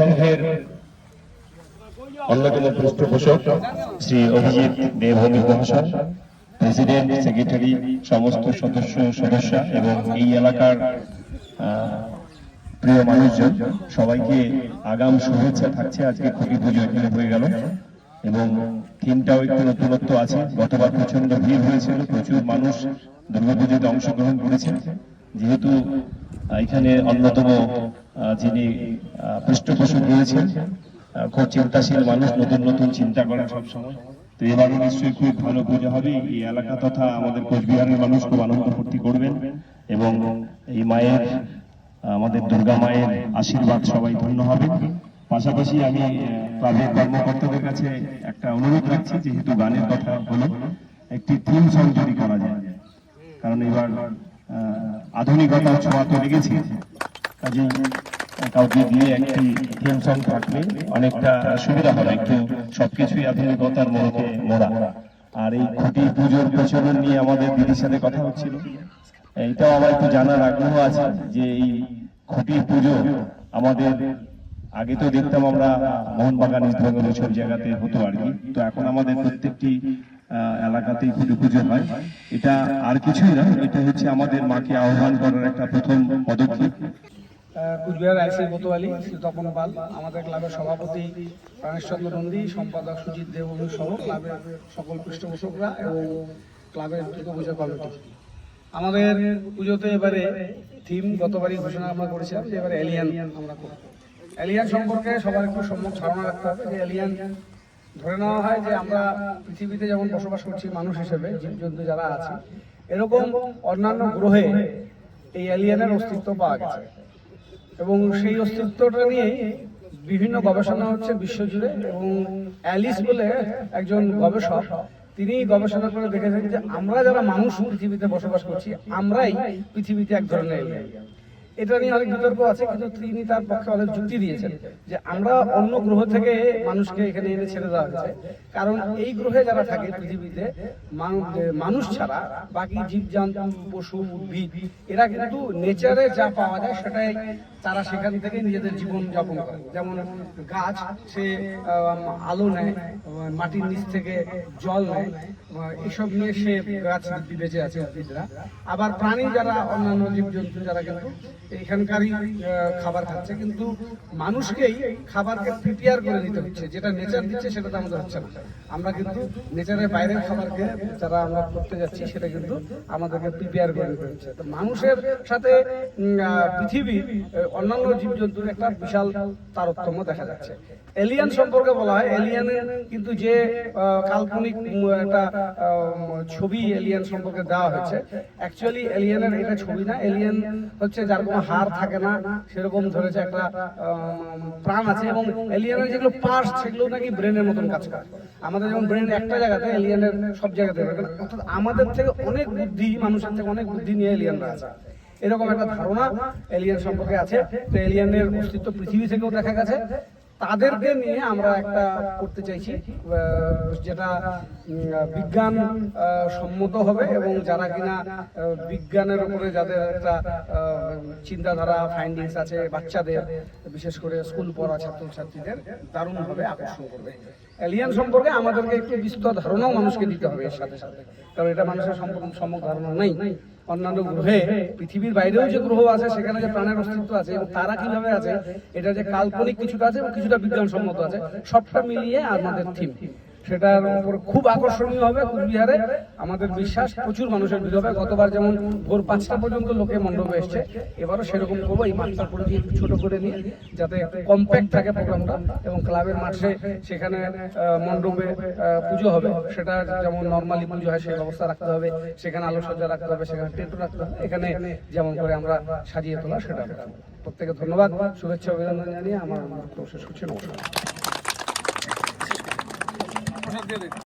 সংঘের অন্যতম পৃষ্ঠপোষক শ্রী অভিজিৎ দেবভৌমিক মহাশয়, প্রেসিডেন্ট, সেক্রেটারি, সমস্ত সদস্য সদস্য এবং এই এলাকার প্রিয় মানুষজন, সবাইকে আগাম শুভেচ্ছা থাকছে। আজকে খুবই পুজো এখানে হয়ে গেল এবং থিমটাও একটু নতুনত্ব আছে। গতবার প্রচণ্ড ভিড় হয়েছিল, প্রচুর মানুষ দুর্গাপুজোতে অংশগ্রহণ করেছেন। যেহেতু এখানে অন্যতম যিনি পৃষ্ঠপোষক রয়েছেন খুব চিন্তাশীল মানুষ, নতুন নতুন চিন্তা করেন সবসময় তো এবারও নিশ্চয়ই খুব ভালো পুজো হবে। এই এলাকা তথা আমাদের কোচবিহারের মানুষ খুব আনন্দ ফুর্তি করবেন এবং এই মায়ের, আমাদের দুর্গা মায়ের আশীর্বাদ সবাই ধন্য হবে। পাশাপাশি আমি ক্লাবের কর্মকর্তাদের কাছে একটা অনুরোধ রাখছি, যেহেতু গানের কথা হলো, একটি থিম সং যদি করা যায়। কারণ এবার আধুনিকতার ছোঁয়া তো লেগেছে। কাজেই কাউকে দিয়ে একটি থিম সং থাকলে অনেকটা সুবিধা হবে, একটু সবকিছুই আধুনিকতার মোড়কে মোড়া। আর এই খুঁটি পুজোর প্রচলন নিয়ে আমাদের দিদির সাথে কথা হচ্ছিল। এটাও আমার একটু জানার আগ্রহ আছে যে এই খুঁটি পুজো আমাদের আগে তো দেখতাম আমরা মোহনবাগান ইস্টবেঙ্গল সব জায়গাতে হতো আর কি। তো এখন আমাদের প্রত্যেকটি এলাকাতেই খুঁটি পুজো হয়। এটা আর কিছুই না এটা হচ্ছে আমাদের মাকে আহ্বান করার একটা প্রথম পদক্ষেপ। কুচবিহার আইসি কোতোয়ালি তপন পাল, আমাদের ক্লাবের সভাপতি প্রাণেশচন্দ্র নন্দী, সম্পাদক সুজিত দেবভূমি সহ ক্লাবের সকল পৃষ্ঠপোষকরা এবং ক্লাবের দুর্গাপূজা কমিটি। আমাদের পুজোতে এবারে থিম গতবারই ঘোষণা আমরা করেছিলাম যে এবারে এলিয়ান আমরা করব। এলিয়ান সম্পর্কে সবার একটু সম্মুখ ধারণা রাখতে হবে যে এলিয়ান ধরে নেওয়া হয় যে আমরা পৃথিবীতে যেমন বসবাস করছি মানুষ হিসেবে, জীবজন্তু যারা আছে, এরকম অন্যান্য গ্রহে এই এলিয়ানের অস্তিত্ব পাওয়া গেছে। এবং সেই অস্তিত্বটা নিয়ে বিভিন্ন গবেষণা হচ্ছে বিশ্বজুড়ে এবং অ্যালিস বলে একজন গবেষক, তিনি গবেষণা করে দেখেছেন যে আমরা যারা মানুষ পৃথিবীতে বসবাস করছি, আমরাই পৃথিবীতে এক ধরনের। এটা নিয়ে অনেক বিতর্ক আছে, কিন্তু তিনি তার পক্ষে অনেক যুক্তি দিয়েছেন যে আমরা অন্য গ্রহ থেকে মানুষকে এখানে এনে ছেড়ে দেওয়া হয়েছে। কারণ এই গ্রহে যারা থাকে পৃথিবীতে মানুষ ছাড়া বাকি জীবজন্তু, পশু, উদ্ভিদ, এরা কিন্তু নেচারে যা পাওয়া যায় সেটাই তারা সেখান থেকে নিজেদের জীবন যাপন করে। যেমন গাছ, সে আলো নেয়, মাটির নিচ থেকে জল নেয় এসব নিয়ে সে গাছ বেঁচে আছে উদ্ভিদরা। আবার প্রাণী যারা, অন্যান্য জীবজন্তু যারা কিন্তু এখানকারই খাবার খাচ্ছে, কিন্তু মানুষকেই খাবারকে প্রিপেয়ার করে নিতে হচ্ছে। যেটা নেচার দিচ্ছে, সেটা তো আমাদের হচ্ছে না। আমরা কিন্তু নেচারের বাইরের খাবারকে যারা আমরা করতে যাচ্ছি, সেটা কিন্তু আমাদেরকে প্রিপেয়ার করে নিতে হচ্ছে। তো মানুষের সাথে পৃথিবীর অন্যান্য জীবজন্তুর একটা বিশাল তারতম্য দেখা যাচ্ছে। এলিয়ান সম্পর্কে বলা হয় এলিয়ানের কিন্তু যে কাল্পনিক একটা ছবি এলিয়ান সম্পর্কে দেওয়া হয়েছে অ্যাকচুয়ালি এলিয়ানের এটা ছবি না। এলিয়ান হচ্ছে যার কোনো হাড় থাকে না, সেরকম ধরেছে একটা প্রাণ আছে এবং এলিয়ানের যেগুলো পার্স সেগুলো নাকি ব্রেনের মতন কাজ করে। আমাদের যেমন ব্রেন একটা জায়গাতে এলিয়ানের সব জায়গাতে অর্থাৎ আমাদের থেকে অনেক বুদ্ধি, মানুষের থেকে অনেক বুদ্ধি নিয়ে এলিয়ানরা আছে। এরকম একটা ধারণা এলিয়ান সম্পর্কে আছে। তো এলিয়ানের অস্তিত্ব পৃথিবী থেকেও দেখা গেছে। তাদেরকে নিয়ে আমরা একটা করতে চাইছি যেটা বিজ্ঞান সম্মত হবে এবং যারা কিনা বিজ্ঞানের উপরে যাদের একটা চিন্তাধারা ফাইন্ডিংস আছে বাচ্চাদের বিশেষ করে স্কুল পড়া ছাত্রছাত্রীদের দারুণভাবে আকর্ষণ করবে। এলিয়ান সম্পর্কে আমাদেরকে একটু বিস্তর ধারণাও মানুষকে দিতে হবে এর সাথে সাথে। কারণ এটা মানুষের সম্পূর্ণ সম্যক ধারণা নেই। অন্যান্য গ্রহে, পৃথিবীর বাইরেও যে গ্রহ আছে, সেখানে যে প্রাণের অস্তিত্ব আছে এবং তারা কীভাবে আছে, এটা যে কাল্পনিক কিছুটা আছে এবং কিছুটা বিজ্ঞানসম্মত আছে, সবটা মিলিয়ে আমাদের থিম সেটার উপর খুব আকর্ষণীয় হবে কুচবিহারে আমাদের বিশ্বাস, প্রচুর মানুষের ভিড় হবে। গতবার যেমন ভোর পাঁচটা পর্যন্ত লোকে মণ্ডপে এসছে, এবারও সেরকম করব। এই মাঠটার পরিধি একটু ছোট করে নিয়ে যাতে কম্প্যাক্ট থাকে প্রোগ্রামটা এবং ক্লাবের মাঠে সেখানে মণ্ডপে পুজো হবে। সেটা যেমন নর্মালি পুজো হয়, সেই ব্যবস্থা রাখতে হবে। সেখানে আলোকসজ্জা রাখতে হবে, সেখানে টেন্ট রাখতে হবে। এখানে যেমন করে আমরা সাজিয়ে তোলা, সেটা প্রত্যেকে ধন্যবাদ। শুভেচ্ছা, অভিনন্দন জানিয়ে আমার শেষ করছি। নমস্কার। Je vais vous.